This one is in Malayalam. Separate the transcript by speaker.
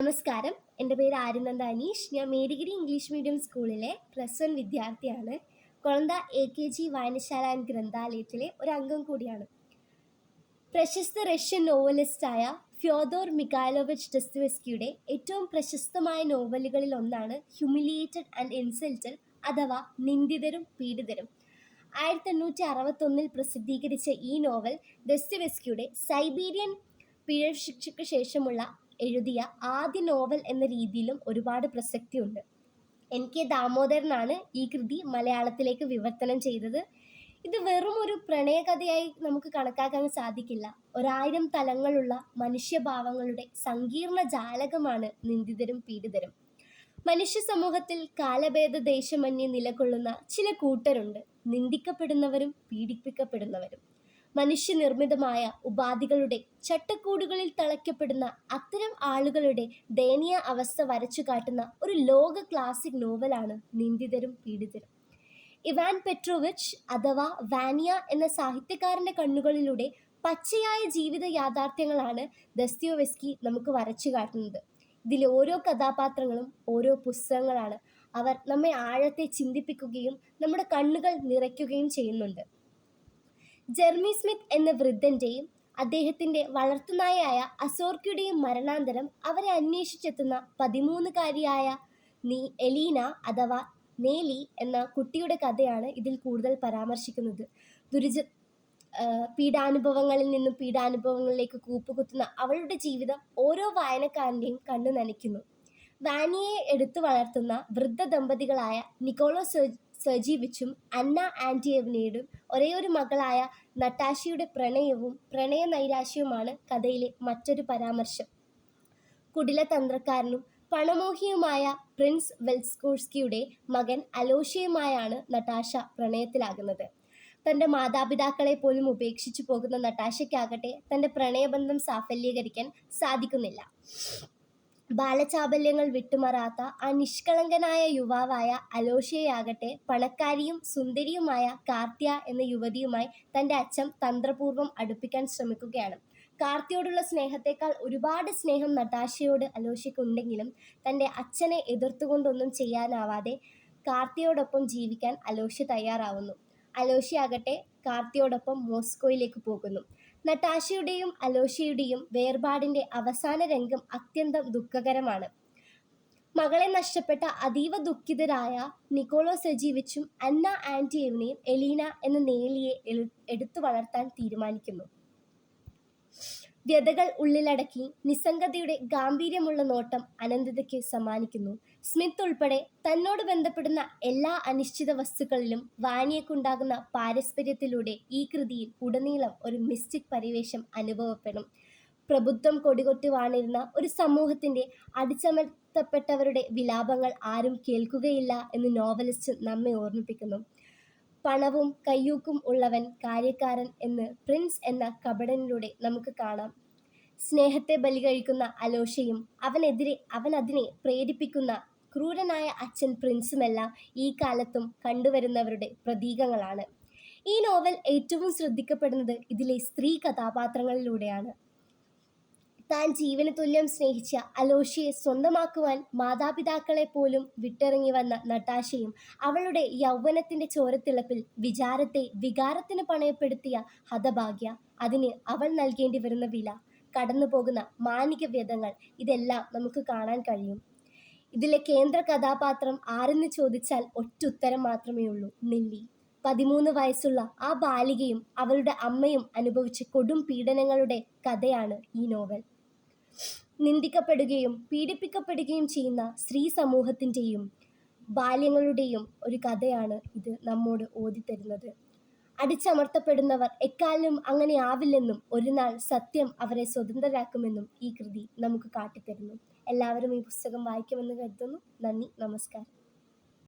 Speaker 1: നമസ്കാരം. എന്റെ പേര് ആര്യനന്ദ അനീഷ്. ഞാൻ മേരിഗിരി ഇംഗ്ലീഷ് മീഡിയം സ്കൂളിലെ പ്ലസ് വൺ വിദ്യാർത്ഥിയാണ്. കൊളന്ത എ കെ ജി വായനശാല ആൻഡ് ഗ്രന്ഥാലയത്തിലെ ഒരു അംഗം കൂടിയാണ്. പ്രശസ്ത റഷ്യൻ നോവലിസ്റ്റായ ഫ്യോദോർ മിഖാലോവിച്ച് ഡെസ്തുവെസ്കിയുടെ ഏറ്റവും പ്രശസ്തമായ നോവലുകളിൽ ഒന്നാണ് ഹ്യൂമിലിയേറ്റഡ് ആൻഡ് ഇൻസൾട്ടഡ് അഥവാ നിന്ദിതരും പീഡിതരും. ആയിരത്തി എണ്ണൂറ്റി അറുപത്തൊന്നിൽ പ്രസിദ്ധീകരിച്ച ഈ നോവൽ ദസ്തുവെസ്കിയുടെ സൈബീരിയൻ പിഴ ശിക്ഷയ്ക്ക് ശേഷമുള്ള എഴുതിയ ആദ്യ നോവൽ എന്ന രീതിയിലും ഒരുപാട് പ്രസക്തിയുണ്ട്. എൻ. കെ. ദാമോദരനാണ് ഈ കൃതി മലയാളത്തിലേക്ക് വിവർത്തനം ചെയ്തത്. ഇത് വെറും ഒരു പ്രണയകഥയായി നമുക്ക് കണക്കാക്കാൻ സാധിക്കില്ല. ഒരായിരം തലങ്ങളുള്ള മനുഷ്യഭാവങ്ങളുടെ സങ്കീർണ ജാലകമാണ് നിന്ദിതരും പീഡിതരും. മനുഷ്യ സമൂഹത്തിൽ കാലഭേദ ദേശമന്യേ നിലകൊള്ളുന്ന ചില കൂട്ടരുണ്ട്. നിന്ദിക്കപ്പെടുന്നവരും പീഡിപ്പിക്കപ്പെടുന്നവരും. മനുഷ്യനിർമ്മിതമായ ഉപാധികളുടെ ചട്ടക്കൂടുകളിൽ തളയ്ക്കപ്പെടുന്ന അത്തരം ആളുകളുടെ ദയനീയ അവസ്ഥ വരച്ചു കാട്ടുന്ന ഒരു ലോക ക്ലാസിക് നോവലാണ് നിന്ദിതരും പീഡിതരും. ഇവാൻ പെട്രോവിച്ച് അഥവാ വാനിയ എന്ന സാഹിത്യകാരന്റെ കണ്ണുകളിലൂടെ പച്ചയായ ജീവിത യാഥാർത്ഥ്യങ്ങളാണ് ദസ്തിയോവെസ്കി നമുക്ക് വരച്ചു കാട്ടുന്നത്. ഇതിലെ ഓരോ കഥാപാത്രങ്ങളും ഓരോ പുസ്തകങ്ങളാണ്. അവർ നമ്മെ ആഴത്തെ ചിന്തിപ്പിക്കുകയും നമ്മുടെ കണ്ണുകൾ നിറയ്ക്കുകയും ചെയ്യുന്നുണ്ട്. ജെർമി സ്മിത്ത് എന്ന വൃദ്ധന്റെയും അദ്ദേഹത്തിന്റെ വളർത്തുനായയായ അസോർക്കിയുടെയും മരണാന്തരം അവരെ അന്വേഷിച്ചെത്തുന്ന പതിമൂന്നുകാരിയായ നീ എലീന അഥവാ നേലി എന്ന കുട്ടിയുടെ കഥയാണ് ഇതിൽ കൂടുതൽ പരാമർശിക്കുന്നത്. ദുരിജ പീഡാനുഭവങ്ങളിൽ നിന്നും പീഡാനുഭവങ്ങളിലേക്ക് കൂപ്പുകുത്തുന്ന അവളുടെ ജീവിതം ഓരോ വായനക്കാരന്റെയും കണ്ണു നനയ്ക്കുന്നു. വാനിയെ എടുത്തു വളർത്തുന്ന വൃദ്ധ ദമ്പതികളായ നിക്കോളോ സജീവിച്ചും അന്ന ആന്റിയവനയുടെയും ഒരേ ഒരു മകളായ നട്ടാശയുടെ പ്രണയവും പ്രണയ നൈരാശ്യവുമാണ് കഥയിലെ മറ്റൊരു പരാമർശം. കുടിലതന്ത്രക്കാരനും പണമോഹിയുമായ പ്രിൻസ് വെൽസ്കോഴ്സ്കിയുടെ മകൻ അലോഷയുമായാണ് നട്ടാശ പ്രണയത്തിലാകുന്നത്. തന്റെ മാതാപിതാക്കളെ പോലും ഉപേക്ഷിച്ചു പോകുന്ന നട്ടാശയ്ക്കാകട്ടെ തന്റെ പ്രണയബന്ധം സാഫല്യീകരിക്കാൻ സാധിക്കുന്നില്ല. ബാലചാബല്യങ്ങൾ വിട്ടുമാറാത്ത ആ നിഷ്കളങ്കനായ യുവാവായ അലോഷ്യയാകട്ടെ പണക്കാരിയും സുന്ദരിയുമായ കാർത്യ എന്ന യുവതിയുമായി തന്റെ അച്ഛൻ തന്ത്രപൂർവം അടുപ്പിക്കാൻ ശ്രമിക്കുകയാണ്. കാർത്തിയോടുള്ള സ്നേഹത്തെക്കാൾ ഒരുപാട് സ്നേഹം നട്ടാശയോട് അലോഷ്യക്കുണ്ടെങ്കിലും തന്റെ അച്ഛനെ എതിർത്തുകൊണ്ടൊന്നും ചെയ്യാനാവാതെ കാർത്തിയോടൊപ്പം ജീവിക്കാൻ അലോഷ്യ തയ്യാറാവുന്നു. അലോഷ്യയാകട്ടെ കാർത്തിയോടൊപ്പം മോസ്കോയിലേക്ക് പോകുന്നു. നട്ടാശയുടെയും അലോഷയുടെയും വേർപാടിന്റെ അവസാന രംഗം അത്യന്തം ദുഃഖകരമാണ്. മകളെ നഷ്ടപ്പെട്ട അതീവ ദുഃഖിതരായ നിക്കോളോ സജീവിച്ചും അന്ന ആന്റിയേവിനെയും എലീന എന്ന നേലിയെ എടുത്തു വളർത്താൻ തീരുമാനിക്കുന്നു. വ്യതകൾ ഉള്ളിലടക്കി നിസ്സംഗതയുടെ ഗാംഭീര്യമുള്ള നോട്ടം അനന്തതയ്ക്ക് സമ്മാനിക്കുന്നു. സ്മിത്ത് ഉൾപ്പെടെ തന്നോട് ബന്ധപ്പെടുന്ന എല്ലാ അനിശ്ചിത വസ്തുക്കളിലും വാനിയക്കുണ്ടാകുന്ന പാരസ്പര്യത്തിലൂടെ ഈ കൃതിയിൽ ഉടനീളം ഒരു മിസ്റ്റിക് പരിവേഷം അനുഭവപ്പെടും. പ്രബുദ്ധം കൊടികൊട്ടി വാണിരുന്ന ഒരു സമൂഹത്തിന്റെ അടിച്ചമർത്തപ്പെട്ടവരുടെ വിലാപങ്ങൾ ആരും കേൾക്കുകയില്ല എന്ന് നോവലിസ്റ്റ് നമ്മെ ഓർമ്മിപ്പിക്കുന്നു. പണവും കയ്യൂക്കും ഉള്ളവൻ കാര്യക്കാരൻ എന്ന് പ്രിൻസ് എന്ന കപടനിലൂടെ നമുക്ക് കാണാം. സ്നേഹത്തെ ബലി കഴിക്കുന്ന അലോഷയും അവനെതിരെ അവൻ അതിനെ പ്രേരിപ്പിക്കുന്ന ക്രൂരനായ അച്ഛൻ പ്രിൻസുമെല്ലാം ഈ കാലത്തും കണ്ടുവരുന്നവരുടെ പ്രതീകങ്ങളാണ്. ഈ നോവൽ ഏറ്റവും ശ്രദ്ധിക്കപ്പെടുന്നത് ഇതിലെ സ്ത്രീ കഥാപാത്രങ്ങളിലൂടെയാണ്. താൻ ജീവന തുല്യം സ്നേഹിച്ച അലോഷിയെ സ്വന്തമാക്കുവാൻ മാതാപിതാക്കളെ പോലും വിട്ടിറങ്ങി വന്ന നട്ടാശയും അവളുടെ യൗവനത്തിന്റെ ചോരത്തിളപ്പിൽ വിചാരത്തെ വികാരത്തിന് പണയപ്പെടുത്തിയ ഹതഭാഗ്യ. അതിന് അവൾ നൽകേണ്ടി വരുന്ന വില കടന്നു പോകുന്ന മാനിക വ്യതങ്ങൾ ഇതെല്ലാം നമുക്ക് കാണാൻ കഴിയും. ഇതിലെ കേന്ദ്ര കഥാപാത്രം ആരെന്ന് ചോദിച്ചാൽ ഒറ്റ ഉത്തരം മാത്രമേ ഉള്ളൂ. നെല്ലി. പതിമൂന്ന് വയസ്സുള്ള ആ ബാലികയും അവളുടെ അമ്മയും അനുഭവിച്ച കൊടും പീഡനങ്ങളുടെ കഥയാണ് ഈ നോവൽ. നിന്ദിക്കപ്പെടുകയും പീഡിപ്പിക്കപ്പെടുകയും ചെയ്യുന്ന സ്ത്രീ സമൂഹത്തിന്റെയും ബാല്യങ്ങളുടെയും ഒരു കഥയാണ് ഇത് നമ്മോട് ഓതിത്തരുന്നത്. അടിച്ചമർത്തപ്പെടുന്നവർ എക്കാലം അങ്ങനെ ആവില്ലെന്നും ഒരു നാൾ സത്യം അവരെ സ്വതന്ത്രരാക്കുമെന്നും ഈ കൃതി നമുക്ക് കാട്ടിത്തരുന്നു. എല്ലാവരും ഈ പുസ്തകം വായിക്കുമെന്ന് കരുതുന്നു. നന്ദി നമസ്കാരം.